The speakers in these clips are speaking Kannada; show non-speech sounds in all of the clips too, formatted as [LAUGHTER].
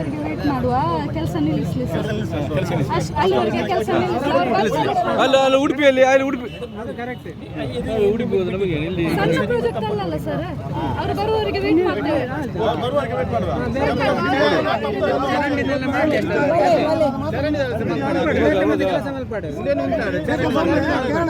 ಮಂಡ್ಯವರಿಗೆ ವೇಟ್ ಮಾಡುವ ಕೆಲಸ ನಿಲ್ಲಿಸಲಿ ಸರ್ ಅಷ್ಟ್- ಅಲ್ಲಿವರೆಗೆ ಕೆಲಸ ನಿಲ್ಲಿಸಲಿ. ಅಲ್ಲ ಅಲ್ಲ ಉಡುಪಿಯಲ್ಲಿ ಅಲ್ಲಿ ಉಡುಪಿ ಉಡುಪಿ ಹೋದ್ರೆ ನಮಗೆ ಇಲ್ಲಿ ಸಣ್ಣ ಪ್ರಾಜೆಕ್ಟ್ ಅಲ್ಲಲ್ಲ ಸರ್ ಅವ್ರು ಬರುವವರೆಗೆ ವೇಟ್ ಮಾಡ್ತೇವೆ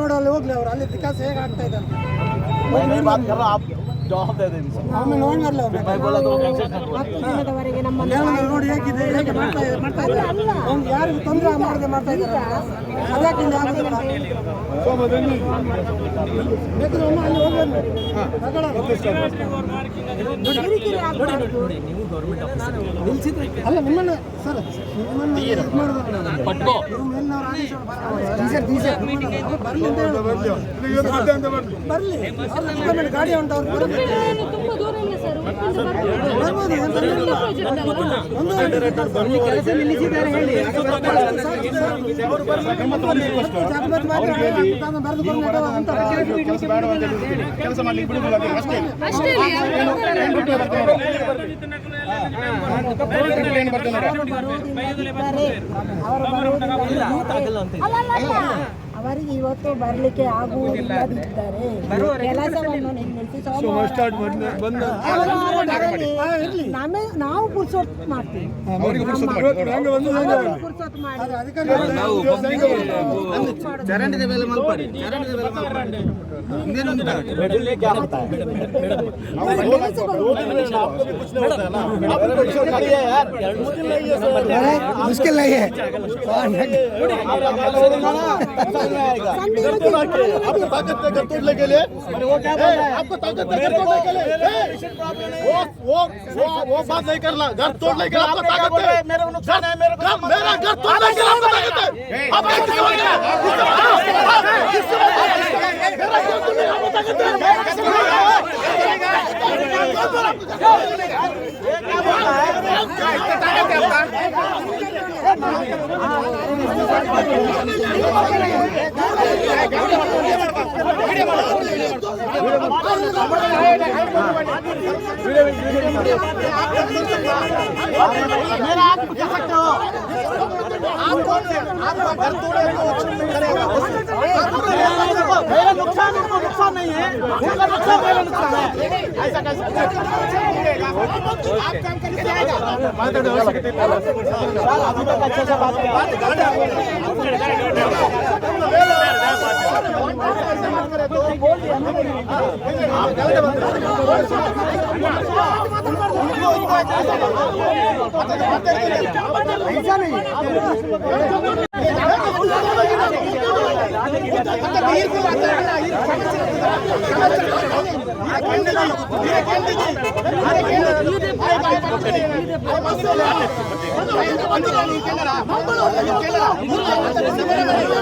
ರೋಡಲ್ಲಿ ಹೋಗ್ಲಿ ಅವರು ಅಲ್ಲಿ ವಿಕಾಸ ಹೇಗೆ ಆಗ್ತಾ ಇದೆ ಅಂತ ನೋಡಿ ಹೇಗಿದೆ ಹೇಗೆ ಮಾಡ್ತಾ ಇದೆ ಮಾಡ್ತಾ ಇದ್ದಾರೆ? ಅವ್ನು ಯಾರಿಗೂ ತೊಂದರೆ ಮಾಡದೆ ಮಾಡ್ತಾ ಇದ್ದಾರೆ ಅಲ್ಲಿ ನಿಮ್ಮನ್ನ ಸರ್ ಬರ್ಲಿ ಗಾಡಿ ಉಂಟು ಬರ್ಬೋದು. ಕೆಲಸ ನಿಲ್ಲಿಸಿದ್ದಾರೆ ಹೇಳಿ ಕೆಲಸ ಮಾಡ್ಲಿಕ್ಕೆ ಬಿಡುದಿಲ್ಲ ಅಷ್ಟೇ ಅಷ್ಟೇ ರೀ, ಅವ್ರು ಬರ್ತಾರೆ. ಏನು ಬರ್ತದೆ ಅವರಿಗೆ ಇವತ್ತು ಬರಲಿಕ್ಕೆ ಆಗುವುದಿಲ್ಲದಿದ್ದರೆ ಕೆಲಸವನ್ನು ನಿಲ್ಲಿಸಿ ಸೋಮವಾರ ಅವರು ಅವರಲ್ಲಿ ನಮೇ ನಾವು ಪುರ್ಸೊತ್ತು ಮಾಡ್ತೀವಿ ಪುರ್ಸೊತ್ತು ಮಾಡಿ ಚರಂಡಿದ नहीं आएगा आपको ताकत देकर तोड़ने के लिए। आपको तो ताकत देकर तोड़ने के लिए। वो वो वो बात नहीं करना। घर तोड़ने के लिए आपको तो तो ताकत है। मेरा नुकसान है मेरा हाँ, मेरा घर तोड़ने के लिए आपको ताकत है। आप कैसे हो? गया मेरा घर तोड़ने की आपको ताकत है। मेरा आप कह सकते मेरा नुकसान नुकसान नहीं है। उनका नुकसान मेरा नुकसान है। ऐसा कैसे आप काम करके जाएगा अभी तक अच्छे से बात ऐसा नहीं [LAUGHS] ಅಷ್ಟೇ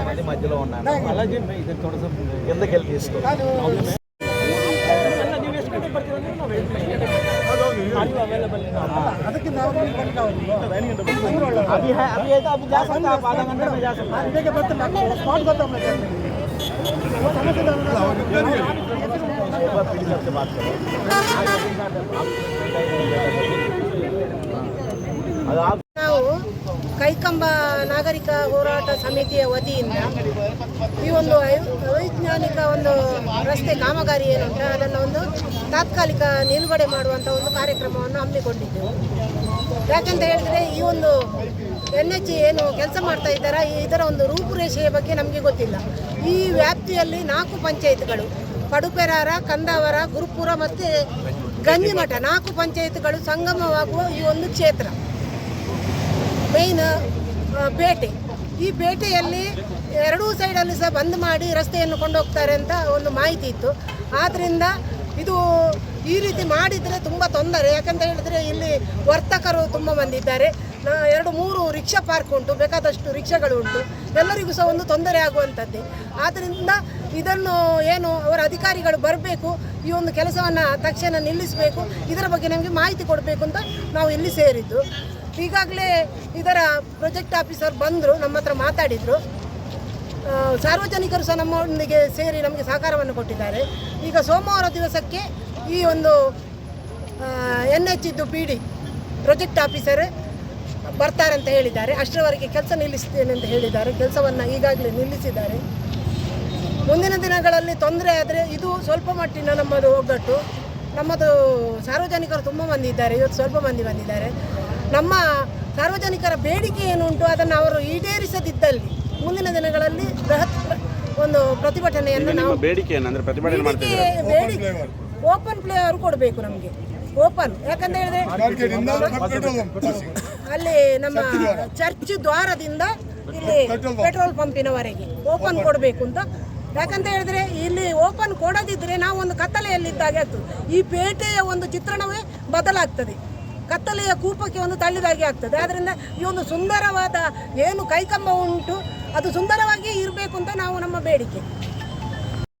మళ్ళీ మధ్యలో ఉన్నాను అలాగే ఎందుకు తొడస కిందకెళ్ళి అవైలబుల్ के नॉर्मल बंद का होगी अभी है अभी है तो अभी जा सकते आप आधा घंटे में जा सकते हैं आधे के बाद तो स्पॉट करता हूँ मैं समय से जाना बात करो आप ಕೈಕಂಬ ನಾಗರಿಕ ಹೋರಾಟ ಸಮಿತಿಯ ವತಿಯಿಂದ ಈ ಒಂದು ಅವೈಜ್ಞಾನಿಕ ಒಂದು ರಸ್ತೆ ಕಾಮಗಾರಿ ಏನುಂಟ ಅದನ್ನು ಒಂದು ತಾತ್ಕಾಲಿಕ ನಿಲುಗಡೆ ಮಾಡುವಂಥ ಒಂದು ಕಾರ್ಯಕ್ರಮವನ್ನು ಹಮ್ಮಿಕೊಂಡಿದ್ದೆವು. ಯಾಕೆಂತ ಹೇಳಿದ್ರೆ ಈ ಒಂದು ಎನ್ ಎಚ್ ಏನು ಕೆಲಸ ಮಾಡ್ತಾ ಇದ್ದಾರಾ ಇದರ ಒಂದು ರೂಪುರೇಷೆಯ ಬಗ್ಗೆ ನಮಗೆ ಗೊತ್ತಿಲ್ಲ. ಈ ವ್ಯಾಪ್ತಿಯಲ್ಲಿ ನಾಲ್ಕು ಪಂಚಾಯತ್ಗಳು, ಪಡುಪೆರಾರ, ಕಂದಾವರ, ಗುರುಪುರ ಮತ್ತು ಗಂಜಿಮಠ ನಾಲ್ಕು ಪಂಚಾಯತ್ಗಳು ಸಂಗಮವಾಗುವ ಈ ಒಂದು ಕ್ಷೇತ್ರ. ಮೇಯ್ನ್ ಪೇಟೆ. ಈ ಪೇಟೆಯಲ್ಲಿ ಎರಡೂ ಸೈಡಲ್ಲಿ ಸಹ ಬಂದ್ ಮಾಡಿ ರಸ್ತೆಯನ್ನು ಕೊಂಡೋಗ್ತಾರೆ ಅಂತ ಒಂದು ಮಾಹಿತಿ ಇತ್ತು. ಆದ್ದರಿಂದ ಇದು ಈ ರೀತಿ ಮಾಡಿದರೆ ತುಂಬ ತೊಂದರೆ. ಯಾಕಂತ ಹೇಳಿದರೆ ಇಲ್ಲಿ ವರ್ತಕರು ತುಂಬ ಮಂದಿ ಇದ್ದಾರೆ ನಾ- ಎರಡು ಮೂರು ರಿಕ್ಷಾ ಪಾರ್ಕ್ ಉಂಟು, ಬೇಕಾದಷ್ಟು ರಿಕ್ಷಾಗಳು ಉಂಟು. ಎಲ್ಲರಿಗೂ ಸಹ ಒಂದು ತೊಂದರೆ ಆಗುವಂಥದ್ದೇ. ಆದ್ದರಿಂದ ಇದನ್ನು ಏನು ಅವರ ಅಧಿಕಾರಿಗಳು ಬರಬೇಕು, ಈ ಒಂದು ಕೆಲಸವನ್ನು ತಕ್ಷಣ ನಿಲ್ಲಿಸಬೇಕು, ಇದರ ಬಗ್ಗೆ ನಮಗೆ ಮಾಹಿತಿ ಕೊಡಬೇಕು ಅಂತ ನಾವು ಇಲ್ಲಿ ಸೇರಿದ್ದು. ಈಗಾಗಲೇ ಇದರ ಪ್ರೊಜೆಕ್ಟ್ ಆಫೀಸರ್ ಬಂದರು, ನಮ್ಮ ಹತ್ರ ಮಾತಾಡಿದರು. ಸಾರ್ವಜನಿಕರು ಸಹ ನಮ್ಮೊಂದಿಗೆ ಸೇರಿ ನಮಗೆ ಸಹಕಾರವನ್ನು ಕೊಟ್ಟಿದ್ದಾರೆ. ಈಗ ಸೋಮವಾರ ದಿವಸಕ್ಕೆ ಈ ಒಂದು ಎನ್ ಎಚ್ ಇದ್ದು ಪಿ ಡಿ ಪ್ರೊಜೆಕ್ಟ್ ಆಫೀಸರ್ ಬರ್ತಾರೆ ಅಂತ ಹೇಳಿದ್ದಾರೆ. ಅಷ್ಟರವರೆಗೆ ಕೆಲಸ ನಿಲ್ಲಿಸ್ತೇನೆ ಅಂತ ಹೇಳಿದ್ದಾರೆ. ಕೆಲಸವನ್ನು ಈಗಾಗಲೇ ನಿಲ್ಲಿಸಿದ್ದಾರೆ. ಮುಂದಿನ ದಿನಗಳಲ್ಲಿ ತೊಂದರೆ ಆದರೆ ಇದು ಸ್ವಲ್ಪ ಮಟ್ಟಿನ ನಮ್ಮದು ಒಗ್ಗಟ್ಟು. ನಮ್ಮದು ಸಾರ್ವಜನಿಕರು ತುಂಬ ಮಂದಿ ಇದ್ದಾರೆ. ಇವತ್ತು ಸ್ವಲ್ಪ ಮಂದಿ ಬಂದಿದ್ದಾರೆ. ನಮ್ಮ ಸಾರ್ವಜನಿಕರ ಬೇಡಿಕೆ ಏನುಂಟು ಅದನ್ನು ಅವರು ಈಡೇರಿಸದಿದ್ದಲ್ಲಿ ಮುಂದಿನ ದಿನಗಳಲ್ಲಿ ಬೃಹತ್ ಒಂದು ಪ್ರತಿಭಟನೆಯನ್ನು ನಾವು ಬೇಡಿಕೆ ಏನಂದ್ರೆ ಪ್ರತಿಭಟನೆ ಬೇಡಿಕೆ ಬೇಡಿಕೆ ಓಪನ್ ಪ್ಲೇ ಅವರು ಕೊಡಬೇಕು ನಮಗೆ. ಓಪನ್ ಯಾಕಂತ ಹೇಳಿದ್ರೆ [LAUGHS] ಅಲ್ಲಿ ನಮ್ಮ ಚರ್ಚ್ ದ್ವಾರದಿಂದ ಇಲ್ಲಿ ಪೆಟ್ರೋಲ್ ಪಂಪಿನವರೆಗೆ ಓಪನ್ ಕೊಡಬೇಕು ಅಂತ. ಯಾಕಂತ ಹೇಳಿದ್ರೆ ಇಲ್ಲಿ ಓಪನ್ ಕೊಡದಿದ್ರೆ ನಾವು ಒಂದು ಕತ್ತಲೆಯಲ್ಲಿದ್ದಾಗೆ ಆಗ್ತದೆ ಈ ಪೇಟೆಯ ಒಂದು ಚಿತ್ರಣವೇ ಬದಲಾಗ್ತದೆ. ಕತ್ತಲೆಯ ಕೂಪಕ್ಕೆ ಒಂದು ತಳ್ಳಿದಾಗೆ ಆಗ್ತದೆ. ಆದ್ದರಿಂದ ಈ ಒಂದು ಸುಂದರವಾದ ಏನು ಕೈಕಂಬ ಉಂಟು ಅದು ಸುಂದರವಾಗಿ ಇರಬೇಕು ಅಂತ ನಾವು ನಮ್ಮ ಬೇಡಿಕೆ.